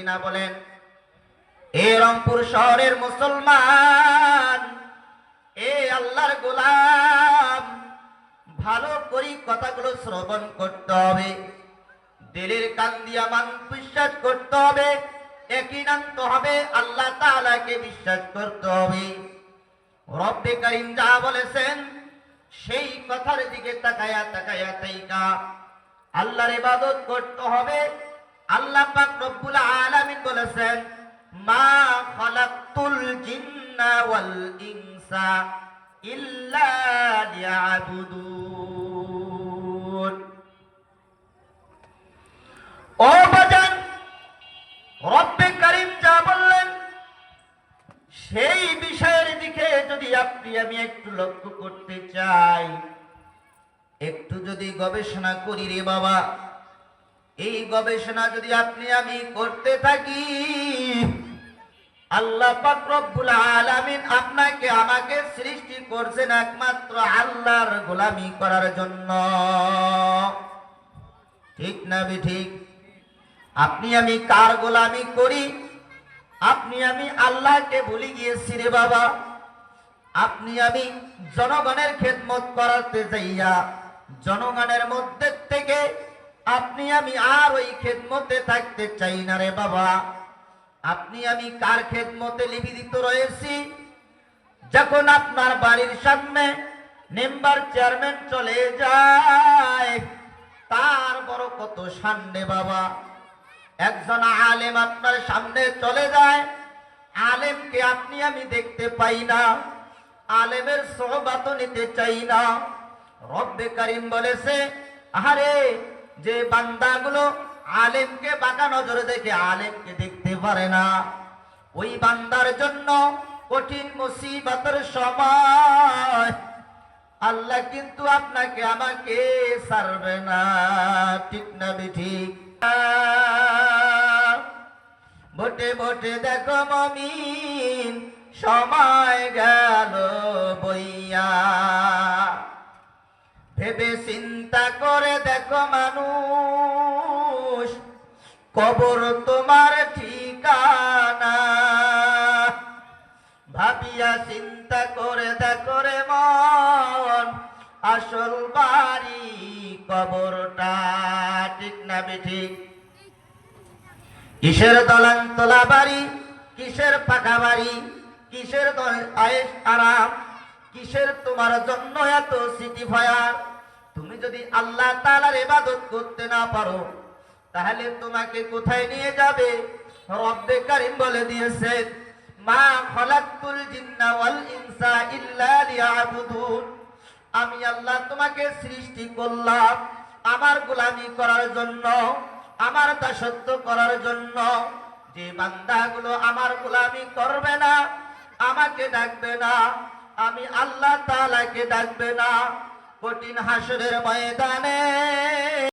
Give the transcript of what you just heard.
কিনা বলেন, এ রংপুর শহরের মুসলমান, এ আল্লাহর গোলাম, ভালো করি কথাগুলো শ্রবণ করতে হবে। দিলের কান দিয়া মান বিশ্বাস করতে হবে একই নান্ত হবে, আল্লাহ তাআলাকে বিশ্বাস করতে হবে। রব্বে করিম যা বলেছেন, সেই কথার দিকে তাকায়া তাকায়া তাইকা, আল্লাহর ইবাদত করতে হবে আল্লাহ পাক রব্বুল আলামিন বলেছেন, মা খালাকতুল জিন্না ওয়াল ইনসা ইল্লা লিয়াবুদুন। ও রব্বে করিম যা বললেন, সেই বিষয়ের দিকে যদি আপনি, আমি একটু লক্ষ্য করতে চাই। একটু যদি গবেষণা করি রে বাবা। এই গবেষণা যদি আপনি আমি করতে থাকি, আল্লাহ রব্বুল আলামিন আপনাকে আমাকে সৃষ্টি করছেন একমাত্র আল্লাহর গোলামি করার জন্য। ঠিক না বে ঠিক আপনি আমি কার গোলামি করি? আপনি আমি আল্লাহকে ভুলে গিয়েছি রে বাবা। আপনি আমি জনগণের খেদমত করাতে যাইয়া জনগণের মধ্যে থেকে আপনি আমি আর ওই খেদমতে থাকতে চাই না রে বাবা। আপনি আমি কার খেদমতে নিবেদিত রয়েছি? যখন আপনার বাড়ির সামনে মেম্বার চেয়ারম্যান চলে যায়, তার বড় কত সান্ডে বাবা। একজন আলেম আপনার সামনে চলে যায়। আলেমকে আপনি আমি দেখতে পাই না। আলেমের সহবাত নিতে চাই না। রব্বে করিম বলেছে আরে যে বান্দাগুলো আলেমকে বাঁকা নজরে দেখে আলেমকে দেখতে পারে না, ওই বান্দার জন্য কঠিন মুসিবতের সময় আল্লাহ কিন্তু আপনাকে আমাকে সারবে না, ঠিক না ঠিক বটে বটে দেখো মমিন, সময় গেল বইয়া। ভেবে চিন্তা করে দেখো মানুষ, কবর তোমার ঠিকানা। ভাবিয়া চিন্তা করে দেখো রে মন, আসল বাড়ি কবরটা, ঠিক না বেঠিক কিসের দলান তোলা বাড়ি, কিসের পাকা বাড়ি, কিসের আয়েশ আরাম, কিসের তোমার জন্য এত ভয়ার? তুমি যদি আল্লাহ তালার ইবাদত করতে না পারো, তাহলে তোমাকে কোথায় নিয়ে যাবে? রব্বে কারিম বলে দিয়েছেন, মা খলাকুল জিন্না ওয়াল ইনসা ইল্লা লিয়াবুদুন। আমি আল্লাহ তোমাকে সৃষ্টি করলাম আমার গোলামি করার জন্য, আমার দাসত্ব করার জন্য। যে বান্দাগুলো আমার গোলামি করবে না, আমাকে ডাকবে না, আমি আল্লাহ তাআলাকে ডাকবে না। কঠিন হাসরের ময়দানে।